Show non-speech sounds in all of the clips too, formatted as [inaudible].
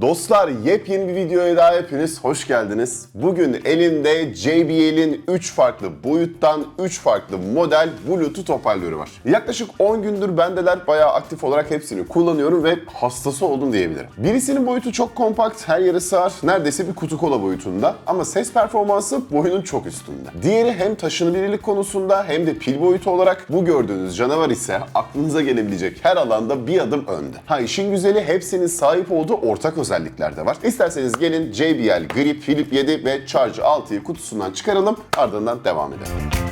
Dostlar yepyeni bir videoya daha hepiniz hoş geldiniz. Bugün elinde JBL'in 3 farklı boyuttan 3 farklı model Bluetooth hoparlörü var. Yaklaşık 10 gündür bendeler bayağı aktif olarak hepsini kullanıyorum ve hastası oldum diyebilirim. Birisinin boyutu çok kompakt, her yere sığar, neredeyse bir kutu kola boyutunda ama ses performansı boyunun çok üstünde. Diğeri hem taşınabilirlik konusunda hem de pil boyutu olarak bu gördüğünüz canavar ise aklınıza gelebilecek her alanda bir adım önde. Ha işin güzeli hepsinin sahip olduğu ortak özellikler de var. İsterseniz gelin JBL Grip, Flip 7 ve Charge 6'yı kutusundan çıkaralım ardından devam edelim.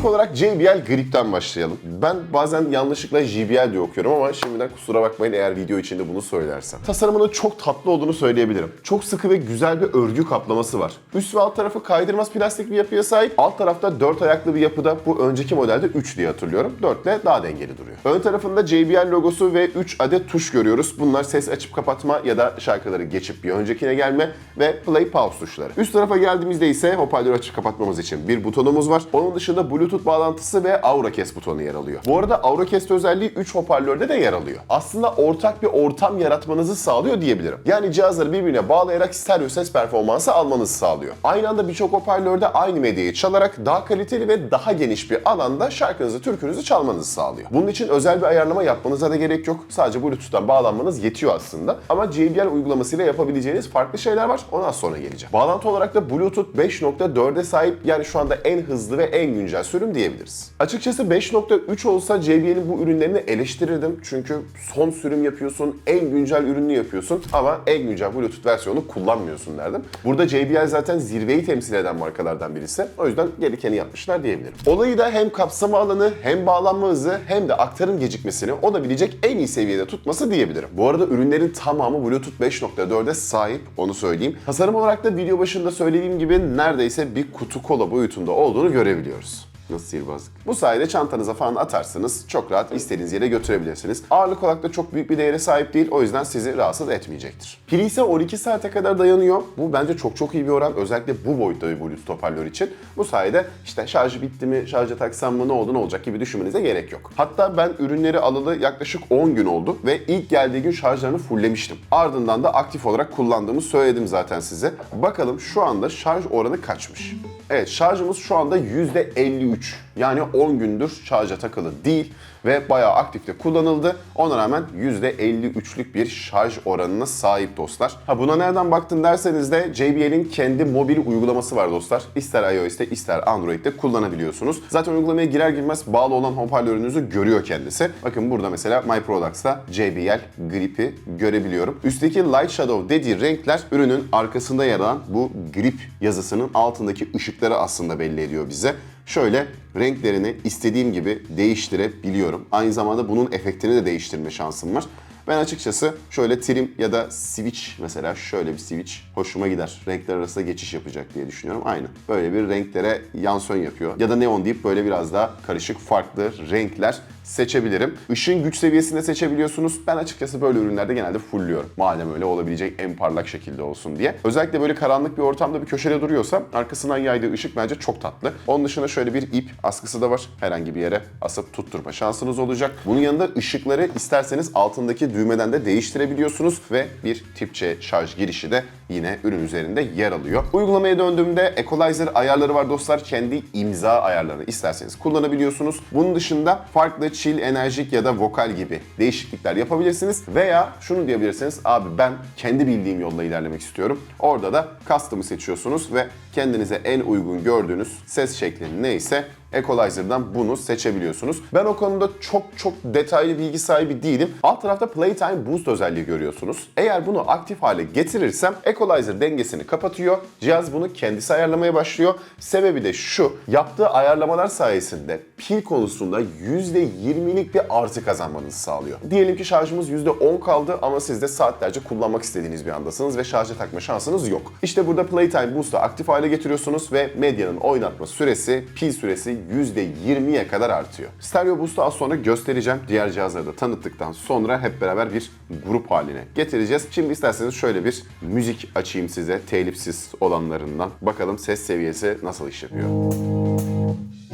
İlk olarak JBL Grip'ten başlayalım. Ben bazen yanlışlıkla JBL diye okuyorum ama şimdiden kusura bakmayın eğer video içinde bunu söylersem. Tasarımının çok tatlı olduğunu söyleyebilirim. Çok sıkı ve güzel bir örgü kaplaması var. Üst ve alt tarafı kaydırmaz plastik bir yapıya sahip. Alt tarafta 4 ayaklı bir yapıda bu önceki modelde 3 diye hatırlıyorum. 4 ile daha dengeli duruyor. Ön tarafında JBL logosu ve 3 adet tuş görüyoruz. Bunlar ses açıp kapatma ya da şarkıları geçip bir öncekine gelme ve play pause tuşları. Üst tarafa geldiğimizde ise hoparlörü açıp kapatmamız için bir butonumuz var. Onun dışında Bluetooth bağlantısı ve AuraCast butonu yer alıyor. Bu arada AuraCast özelliği 3 hoparlörde de yer alıyor. Aslında ortak bir ortam yaratmanızı sağlıyor diyebilirim. Yani cihazları birbirine bağlayarak stereo ses performansı almanızı sağlıyor. Aynı anda birçok hoparlörde aynı medyayı çalarak daha kaliteli ve daha geniş bir alanda şarkınızı, türkünüzü çalmanızı sağlıyor. Bunun için özel bir ayarlama yapmanıza da gerek yok. Sadece Bluetooth'tan bağlanmanız yetiyor aslında. Ama JBL uygulamasıyla yapabileceğiniz farklı şeyler var. Ona sonra geleceğim. Bağlantı olarak da Bluetooth 5.4'e sahip yani şu anda en hızlı ve en güncel sürüm diyebiliriz. Açıkçası 5.3 olsa JBL'in bu ürünlerini eleştirirdim. Çünkü son sürüm yapıyorsun, en güncel ürünü yapıyorsun ama en güncel Bluetooth versiyonu kullanmıyorsun derdim. Burada JBL zaten zirveyi temsil eden markalardan birisi. O yüzden gerekeni yapmışlar diyebilirim. Olayı da hem kapsama alanı, hem bağlanma hızı, hem de aktarım gecikmesini olabilecek en iyi seviyede tutması diyebilirim. Bu arada ürünlerin tamamı Bluetooth 5.4'e sahip, onu söyleyeyim. Tasarım olarak da video başında söylediğim gibi neredeyse bir kutu kola boyutunda olduğunu görebiliyoruz. Nasıl sihirbazlık? Bu sayede çantanıza falan atarsınız. Çok rahat istediğiniz yere götürebilirsiniz. Ağırlık olarak da çok büyük bir değere sahip değil. O yüzden sizi rahatsız etmeyecektir. Pili ise 12 saate kadar dayanıyor. Bu bence çok çok iyi bir oran. Özellikle bu boyutta bir Bluetooth hoparlör için. Bu sayede işte şarjı bitti mi, şarja taksam mı ne oldu ne olacak gibi düşünmenize gerek yok. Hatta ben ürünleri alalı yaklaşık 10 gün oldu ve ilk geldiği gün şarjlarını fulllemiştim. Ardından da aktif olarak kullandığımı söyledim zaten size. Bakalım şu anda şarj oranı kaçmış? Evet şarjımız şu anda %53. Yani 10 gündür şarja takılı değil ve bayağı aktifte kullanıldı. Ona rağmen %53'lük bir şarj oranına sahip dostlar. Ha buna nereden baktın derseniz de JBL'in kendi mobil uygulaması var dostlar. İster iOS'te ister Android'de kullanabiliyorsunuz. Zaten uygulamaya girer girmez bağlı olan hoparlörünüzü görüyor kendisi. Bakın burada mesela My Products'ta JBL Grip'i görebiliyorum. Üstteki Light Shadow dediği renkler ürünün arkasında yer alan bu grip yazısının altındaki ışıkları aslında belli ediyor bize. Şöyle renklerini istediğim gibi değiştirebiliyorum. Aynı zamanda bunun efektini de değiştirme şansım var. Ben açıkçası şöyle trim ya da switch mesela şöyle bir switch hoşuma gider. Renkler arasında geçiş yapacak diye düşünüyorum. Aynı. Böyle bir renklere yansön yapıyor. Ya da neon deyip böyle biraz daha karışık farklı renkler seçebilirim. Işığın güç seviyesini seçebiliyorsunuz. Ben açıkçası böyle ürünlerde genelde fullüyorum. Madem öyle olabilecek en parlak şekilde olsun diye. Özellikle böyle karanlık bir ortamda bir köşede duruyorsa arkasından yaydığı ışık bence çok tatlı. Onun dışında şöyle bir ip askısı da var. Herhangi bir yere asıp tutturma şansınız olacak. Bunun yanında ışıkları isterseniz altındaki düğmeden de değiştirebiliyorsunuz ve bir tip C şarj girişi de yine ürün üzerinde yer alıyor. Uygulamaya döndüğümde equalizer ayarları var dostlar. Kendi imza ayarlarını isterseniz kullanabiliyorsunuz. Bunun dışında farklı chill, enerjik ya da vokal gibi değişiklikler yapabilirsiniz. Veya şunu diyebilirsiniz. Abi ben kendi bildiğim yolla ilerlemek istiyorum. Orada da custom'ı seçiyorsunuz ve kendinize en uygun gördüğünüz ses şekli neyse Equalizer'dan bunu seçebiliyorsunuz. Ben o konuda çok çok detaylı bilgi sahibi değilim. Alt tarafta Playtime Boost özelliği görüyorsunuz. Eğer bunu aktif hale getirirsem Equalizer dengesini kapatıyor. Cihaz bunu kendisi ayarlamaya başlıyor. Sebebi de şu. Yaptığı ayarlamalar sayesinde pil konusunda %20'lik bir artı kazanmanızı sağlıyor. Diyelim ki şarjımız %10 kaldı ama siz de saatlerce kullanmak istediğiniz bir andasınız ve şarja takma şansınız yok. İşte burada Playtime Boost'u aktif hale getiriyorsunuz ve medyanın oynatma süresi, pil süresi %20'ye kadar artıyor. Stereo Boost'u az sonra göstereceğim. Diğer cihazları da tanıttıktan sonra hep beraber bir grup haline getireceğiz. Şimdi isterseniz şöyle bir müzik açayım size telifsiz olanlarından. Bakalım ses seviyesi nasıl iş yapıyor.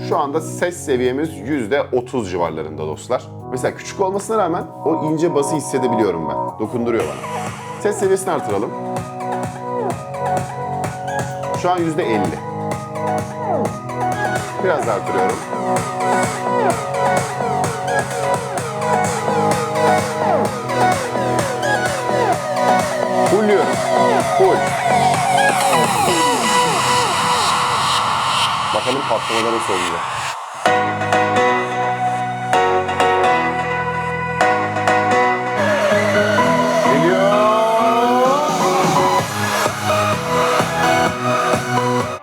Şu anda ses seviyemiz %30 civarlarında dostlar. Mesela küçük olmasına rağmen o ince bası hissedebiliyorum ben. Dokunduruyor bana. Ses seviyesini artıralım. Şu an %50. Biraz daha artırıyorum. Fullüyorum. Full. Bakalım patlamada nasıl olacak.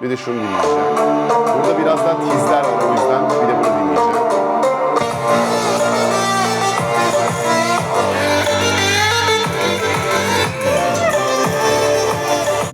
Bir de şunu dinleyeceğim. Birazdan tizler var o yüzden bir de bunu dinleyeceğim.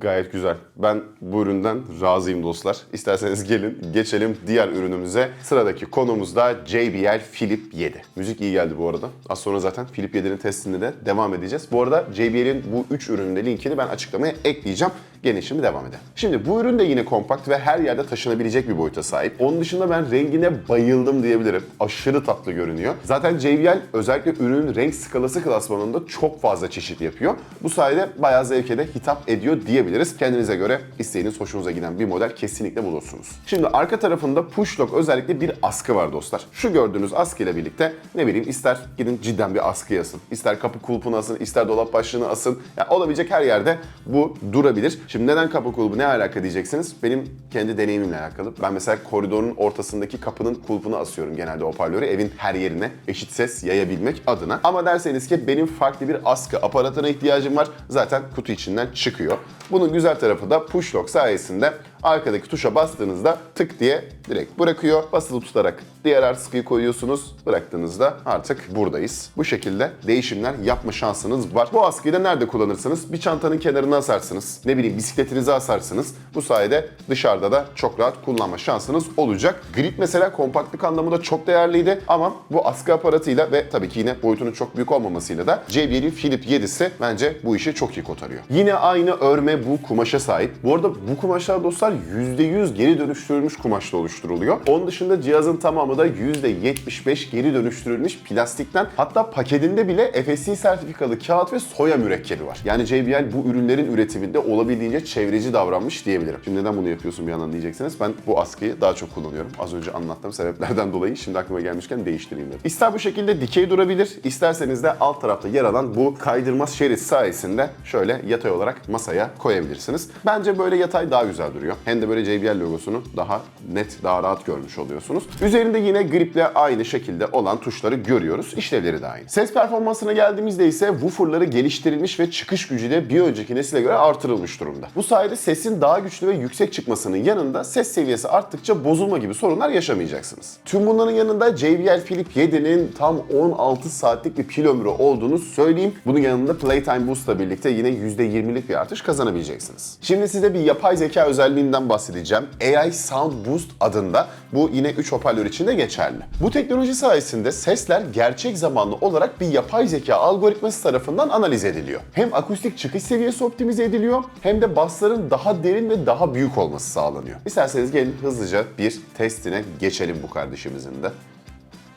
Gayet güzel. Ben bu üründen razıyım dostlar. İsterseniz gelin geçelim diğer ürünümüze. Sıradaki konumuz da JBL Flip 7. Müzik iyi geldi bu arada. Az sonra zaten Flip 7'nin testinde de devam edeceğiz. Bu arada JBL'in bu 3 ürünün linkini ben açıklamaya ekleyeceğim. Gelin şimdi devam edelim. Şimdi bu ürün de yine kompakt ve her yerde taşınabilecek bir boyuta sahip. Onun dışında ben rengine bayıldım diyebilirim. Aşırı tatlı görünüyor. Zaten JBL özellikle ürünün renk skalası klasmanında çok fazla çeşit yapıyor. Bu sayede bayağı zevke de hitap ediyor diyebiliriz. Kendinize göre isteğiniz hoşunuza giden bir model kesinlikle bulursunuz. Şimdi arka tarafında push lock özellikle bir askı var dostlar. Şu gördüğünüz askı ile birlikte ne bileyim ister gidin cidden bir askı asın, ister kapı kulpunu asın, ister dolap başlığını asın. Yani olabilecek her yerde bu durabilir. Şimdi neden kapı kulpu ne alaka diyeceksiniz? Benim kendi deneyimimle alakalı. Ben mesela koridorun ortasındaki kapının kulpunu asıyorum genelde hoparlörü evin her yerine eşit ses yayabilmek adına. Ama derseniz ki benim farklı bir askı aparatına ihtiyacım var. Zaten kutu içinden çıkıyor. Bunun güzel tarafı da push lock sayesinde arkadaki tuşa bastığınızda tık diye direkt bırakıyor. Basılı tutarak diğer askıyı koyuyorsunuz. Bıraktığınızda artık buradayız. Bu şekilde değişimler yapma şansınız var. Bu askıyı da nerede kullanırsınız? Bir çantanın kenarına asarsınız. Ne bileyim bisikletinize asarsınız. Bu sayede dışarıda da çok rahat kullanma şansınız olacak. Grip mesela kompaktlık anlamında çok değerliydi ama bu askı aparatıyla ve tabii ki yine boyutunun çok büyük olmamasıyla da JBL'in Flip 7'si bence bu işi çok iyi kotarıyor. Yine aynı örme bu kumaşa sahip. Bu arada bu kumaşlar dostlar %100 geri dönüştürülmüş kumaşla oluşturuluyor. Onun dışında cihazın tamamı da %75 geri dönüştürülmüş plastikten hatta paketinde bile FSC sertifikalı kağıt ve soya mürekkebi var. Yani JBL bu ürünlerin üretiminde olabildiğince çevreci davranmış diyebilirim. Şimdi neden bunu yapıyorsun bir yandan diyeceksiniz. Ben bu askıyı daha çok kullanıyorum. Az önce anlattığım sebeplerden dolayı şimdi aklıma gelmişken değiştireyim dedim. İster bu şekilde dikey durabilir, isterseniz de alt tarafta yer alan bu kaydırmaz şerit sayesinde şöyle yatay olarak masaya koyabilirsiniz. Bence böyle yatay daha güzel duruyor. Hem de böyle JBL logosunu daha net, daha rahat görmüş oluyorsunuz. Üzerinde yine griple aynı şekilde olan tuşları görüyoruz. İşlevleri de aynı. Ses performansına geldiğimizde ise wooferları geliştirilmiş ve çıkış gücü de bir önceki nesile göre artırılmış durumda. Bu sayede sesin daha güçlü ve yüksek çıkmasının yanında ses seviyesi arttıkça bozulma gibi sorunlar yaşamayacaksınız. Tüm bunların yanında JBL Flip 7'nin tam 16 saatlik bir pil ömrü olduğunu söyleyeyim. Bunun yanında Playtime Boost'la birlikte yine %20'lik bir artış kazanabileceksiniz. Şimdi size bir yapay zeka özelliğinden bahsedeceğim. AI Sound Boost adında. Bu yine 3 hoparlör için de geçerli. Bu teknoloji sayesinde sesler gerçek zamanlı olarak bir yapay zeka algoritması tarafından analiz ediliyor. Hem akustik çıkış seviyesi optimize ediliyor hem de bassların daha derin ve daha büyük olması sağlanıyor. İsterseniz gelin hızlıca bir testine geçelim bu kardeşimizin de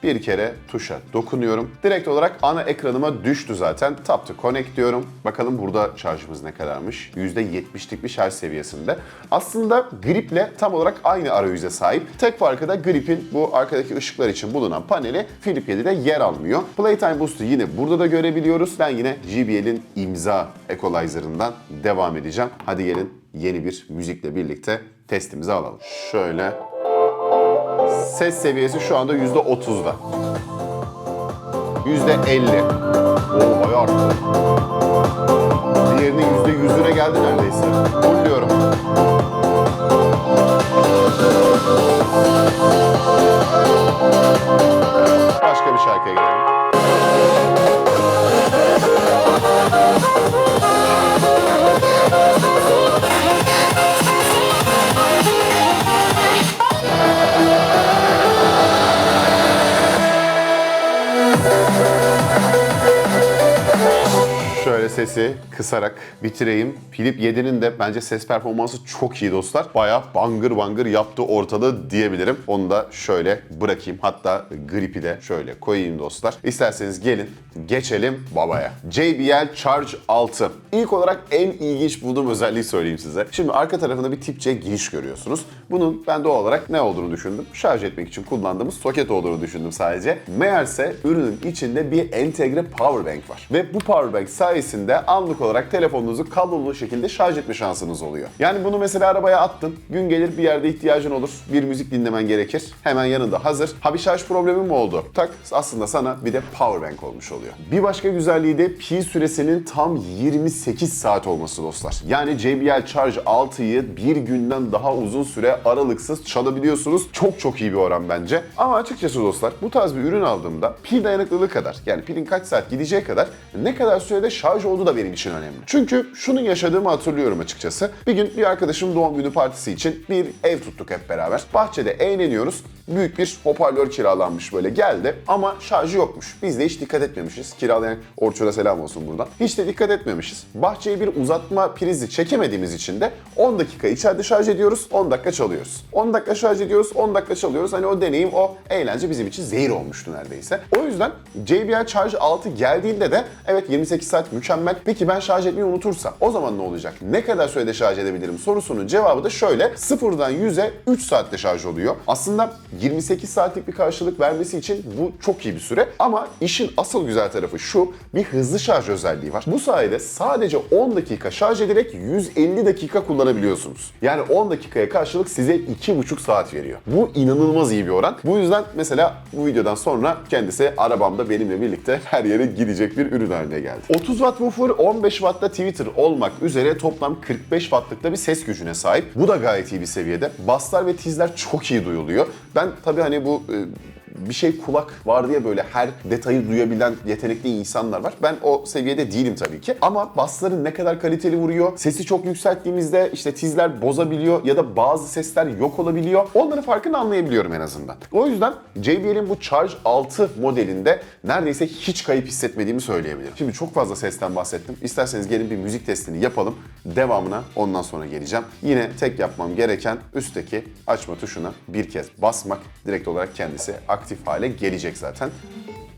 bir kere tuşa dokunuyorum. Direkt olarak ana ekranıma düştü zaten. Tap to connect diyorum. Bakalım burada şarjımız ne kadarmış? %70'lik bir şarj seviyesinde. Aslında griple tam olarak aynı arayüze sahip. Tek farkı da gripin bu arkadaki ışıklar için bulunan paneli Flip 7'de yer almıyor. Playtime Boost'u yine burada da görebiliyoruz. Ben yine JBL'in imza equalizer'ından devam edeceğim. Hadi gelin yeni bir müzikle birlikte testimizi alalım. Şöyle Ses seviyesi şu anda %30'da. %50. Oo bayağı arttı. Diğerinin %100'üne geldi neredeyse. Fulluyorum. Başka bir şarkıya gelelim. Şöyle sesi kısarak bitireyim. Philip 7'nin de bence ses performansı çok iyi dostlar. Bayağı bangır bangır yaptı ortalığı diyebilirim. Onu da şöyle bırakayım. Hatta gripi de şöyle koyayım dostlar. İsterseniz gelin geçelim babaya. JBL Charge 6. İlk olarak en ilginç bulduğum özelliği söyleyeyim size. Şimdi arka tarafında bir tip C giriş görüyorsunuz. Bunun ben doğal olarak ne olduğunu düşündüm? Şarj etmek için kullandığımız soket olduğunu düşündüm sadece. Meğerse ürünün içinde bir entegre power bank var. Ve bu power bank sayesinde anlık olarak telefonunuzu kablolu şekilde şarj etme şansınız oluyor. Yani bunu mesela arabaya attın, gün gelir bir yerde ihtiyacın olur, bir müzik dinlemen gerekir. Hemen yanında hazır. Ha bir şarj problemi mi oldu? Tak aslında sana bir de power bank olmuş oluyor. Bir başka güzelliği de pil süresinin tam 28 saat olması dostlar. Yani JBL Charge 6'yı bir günden daha uzun süre aralıksız çalabiliyorsunuz. Çok çok iyi bir oran bence. Ama açıkçası dostlar bu tarz bir ürün aldığımda pil dayanıklılığı kadar yani pilin kaç saat gideceği kadar ne kadar sürede şarj olduğu da benim için önemli. Çünkü şunun yaşadığımı hatırlıyorum açıkçası. Bir gün bir arkadaşım doğum günü partisi için bir ev tuttuk hep beraber. Bahçede eğleniyoruz. Büyük bir hoparlör kiralanmış böyle geldi ama şarjı yokmuş. Biz de hiç dikkat etmemişiz. Kiralayan Orçun'a selam olsun buradan. Hiç de dikkat etmemişiz. Bahçeye bir uzatma prizi çekemediğimiz için de 10 dakika içeride şarj ediyoruz, 10 dakika çalıyoruz. 10 dakika şarj ediyoruz, 10 dakika çalıyoruz. Hani o deneyim, o eğlence bizim için zehir olmuştu neredeyse. O yüzden JBL Charge 6 geldiğinde de evet 28 saat mükemmel. Peki ben şarj etmeyi unutursam o zaman ne olacak? Ne kadar sürede şarj edebilirim sorusunun cevabı da şöyle. Sıfırdan 100'e 3 saatte şarj oluyor. Aslında 28 saatlik bir karşılık vermesi için bu çok iyi bir süre. Ama işin asıl güzel tarafı şu, bir hızlı şarj özelliği var. Bu sayede sadece 10 dakika şarj ederek 150 dakika kullanabiliyorsunuz. Yani 10 dakikaya karşılık size 2,5 saat veriyor. Bu inanılmaz iyi bir oran. Bu yüzden mesela bu videodan sonra kendisi arabamda benimle birlikte her yere gidecek bir ürün haline geldi. 30 watt woofer, 15 watt da Twitter olmak üzere toplam 45 wattlık da bir ses gücüne sahip. Bu da gayet iyi bir seviyede. Basslar ve tizler çok iyi duyuluyor. Ben tabii hani bu e, bir şey kulak var diye böyle her detayı duyabilen yetenekli insanlar var. Ben o seviyede değilim tabii ki. Ama basları ne kadar kaliteli vuruyor, sesi çok yükselttiğimizde işte tizler bozabiliyor ya da bazı sesler yok olabiliyor. Onların farkını anlayabiliyorum en azından. O yüzden JBL'in bu Charge 6 modelinde neredeyse hiç kayıp hissetmediğimi söyleyebilirim. Şimdi çok fazla sesten bahsettim. İsterseniz gelin bir müzik testini yapalım. Devamına ondan sonra geleceğim. Yine tek yapmam gereken üstteki açma tuşuna bir kez basmak. Direkt olarak kendisi aktif hale gelecek zaten.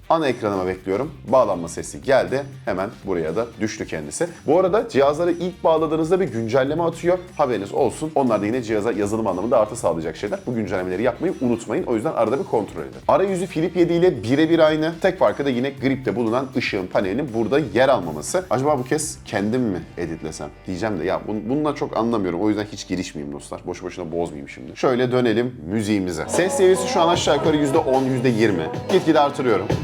Ana ekranıma bekliyorum. Bağlanma sesi geldi. Hemen buraya da düştü kendisi. Bu arada cihazları ilk bağladığınızda bir güncelleme atıyor. Haberiniz olsun. Onlar da yine cihaza yazılım anlamında artı sağlayacak şeyler. Bu güncellemeleri yapmayı unutmayın. O yüzden arada bir kontrol edin. Arayüzü Flip 7 ile birebir aynı. Tek farkı da yine gripte bulunan ışığın panelinin burada yer almaması. Acaba bu kez kendim mi editlesem diyeceğim de ya bun- bununla çok anlamıyorum. O yüzden hiç girişmeyeyim dostlar. Boşu boşuna bozmayayım şimdi. Şöyle dönelim müziğimize. Ses seviyesi şu an aşağı yukarı %10, %20. Gitgide artırıyorum.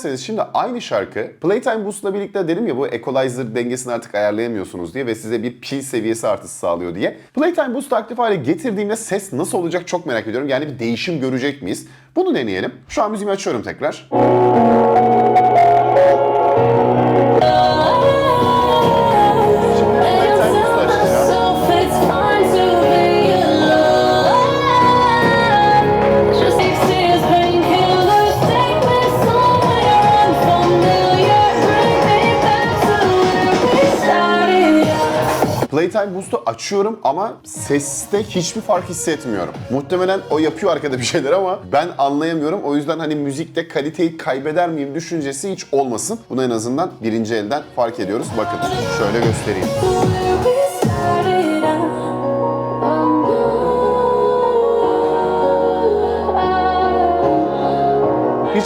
isterseniz şimdi aynı şarkı Playtime Boost'la birlikte dedim ya bu equalizer dengesini artık ayarlayamıyorsunuz diye ve size bir pil seviyesi artısı sağlıyor diye. Playtime Boost'u aktif hale getirdiğimde ses nasıl olacak çok merak ediyorum. Yani bir değişim görecek miyiz? Bunu deneyelim. Şu an müziğimi açıyorum tekrar. Playtime Boost'u açıyorum ama seste hiçbir fark hissetmiyorum. Muhtemelen o yapıyor arkada bir şeyler ama ben anlayamıyorum. O yüzden hani müzikte kaliteyi kaybeder miyim düşüncesi hiç olmasın. Bunu en azından birinci elden fark ediyoruz. Bakın şöyle göstereyim.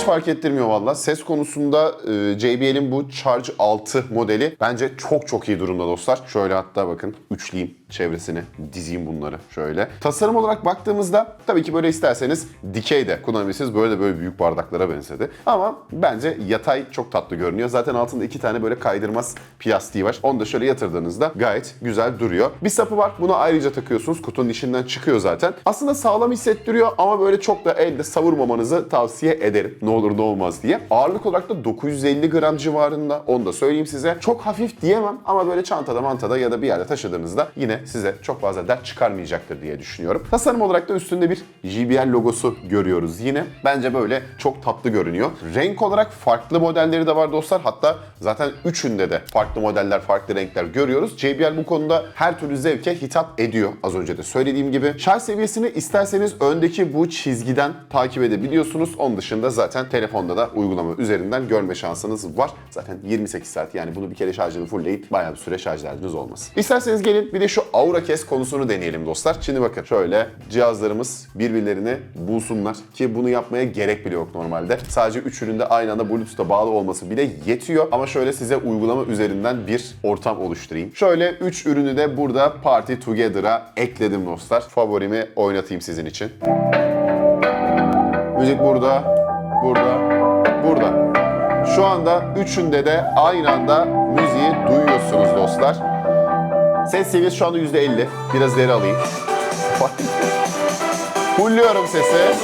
Fark ettirmiyor valla. Ses konusunda e, JBL'in bu Charge 6 modeli bence çok çok iyi durumda dostlar. Şöyle hatta bakın üçleyeyim çevresini, dizeyim bunları şöyle. Tasarım olarak baktığımızda tabii ki böyle isterseniz dikey de kullanabilirsiniz. Böyle de böyle büyük bardaklara benzedi. Ama bence yatay çok tatlı görünüyor. Zaten altında iki tane böyle kaydırmaz piyastiği var. Onu da şöyle yatırdığınızda gayet güzel duruyor. Bir sapı var. Bunu ayrıca takıyorsunuz. Kutunun içinden çıkıyor zaten. Aslında sağlam hissettiriyor ama böyle çok da elde savurmamanızı tavsiye ederim. Ne olur ne olmaz diye. Ağırlık olarak da 950 gram civarında. Onu da söyleyeyim size. Çok hafif diyemem ama böyle çantada mantada ya da bir yerde taşıdığınızda yine size çok fazla dert çıkarmayacaktır diye düşünüyorum. Tasarım olarak da üstünde bir JBL logosu görüyoruz yine. Bence böyle çok tatlı görünüyor. Renk olarak farklı modelleri de var dostlar. Hatta zaten üçünde de farklı modeller, farklı renkler görüyoruz. JBL bu konuda her türlü zevke hitap ediyor. Az önce de söylediğim gibi. Şarj seviyesini isterseniz öndeki bu çizgiden takip edebiliyorsunuz. Onun dışında zaten telefonda da uygulama üzerinden görme şansınız var. Zaten 28 saat yani bunu bir kere şarjını fullleyip bayağı bir süre şarj derdiniz olmasın. İsterseniz gelin bir de şu Aura Kes konusunu deneyelim dostlar. Şimdi bakın şöyle cihazlarımız birbirlerini bulsunlar ki bunu yapmaya gerek bile yok normalde. Sadece üç üründe aynı anda Bluetooth'a bağlı olması bile yetiyor. Ama şöyle size uygulama üzerinden bir ortam oluşturayım. Şöyle 3 ürünü de burada Party Together'a ekledim dostlar. Favorimi oynatayım sizin için. Müzik burada, burada, burada. Şu anda üçünde de aynı anda müziği duyuyorsunuz dostlar. Ses seviyesi şu anda %50. Biraz ileri alayım. Fulluyorum sesi.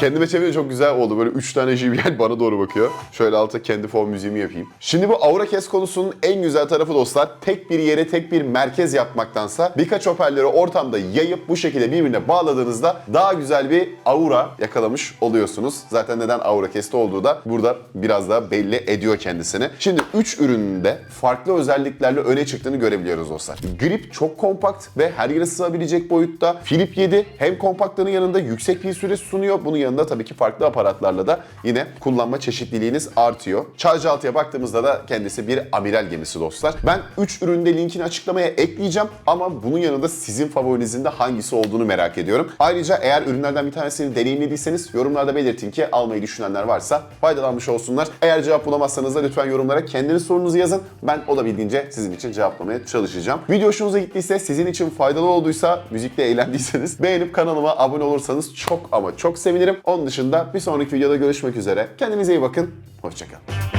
Kendime çevirince çok güzel oldu. Böyle 3 tane JBL [laughs] bana doğru bakıyor. Şöyle alta kendi fon müziğimi yapayım. Şimdi bu Aura Kes konusunun en güzel tarafı dostlar tek bir yere tek bir merkez yapmaktansa birkaç hoparlörü ortamda yayıp bu şekilde birbirine bağladığınızda daha güzel bir aura yakalamış oluyorsunuz. Zaten neden Aura Kes'te olduğu da burada biraz daha belli ediyor kendisini. Şimdi 3 ürünün de farklı özelliklerle öne çıktığını görebiliyoruz dostlar. Grip çok kompakt ve her yere sığabilecek boyutta. Flip 7 hem kompaktlığının yanında yüksek pil süresi sunuyor. Bunun yanında tabii ki farklı aparatlarla da yine kullanma çeşitliliğiniz artıyor. Charge 6'ya baktığımızda da kendisi bir amiral gemisi dostlar. Ben 3 üründe linkini açıklamaya ekleyeceğim ama bunun yanında sizin favorinizin de hangisi olduğunu merak ediyorum. Ayrıca eğer ürünlerden bir tanesini deneyimlediyseniz yorumlarda belirtin ki almayı düşünenler varsa faydalanmış olsunlar. Eğer cevap bulamazsanız da lütfen yorumlara kendiniz sorunuzu yazın. Ben olabildiğince sizin için cevaplamaya çalışacağım. Video hoşunuza gittiyse, sizin için faydalı olduysa, müzikle eğlendiyseniz beğenip kanalıma abone olursanız çok ama çok sevinirim. Onun dışında bir sonraki videoda görüşmek üzere. Kendinize iyi bakın. Hoşçakalın.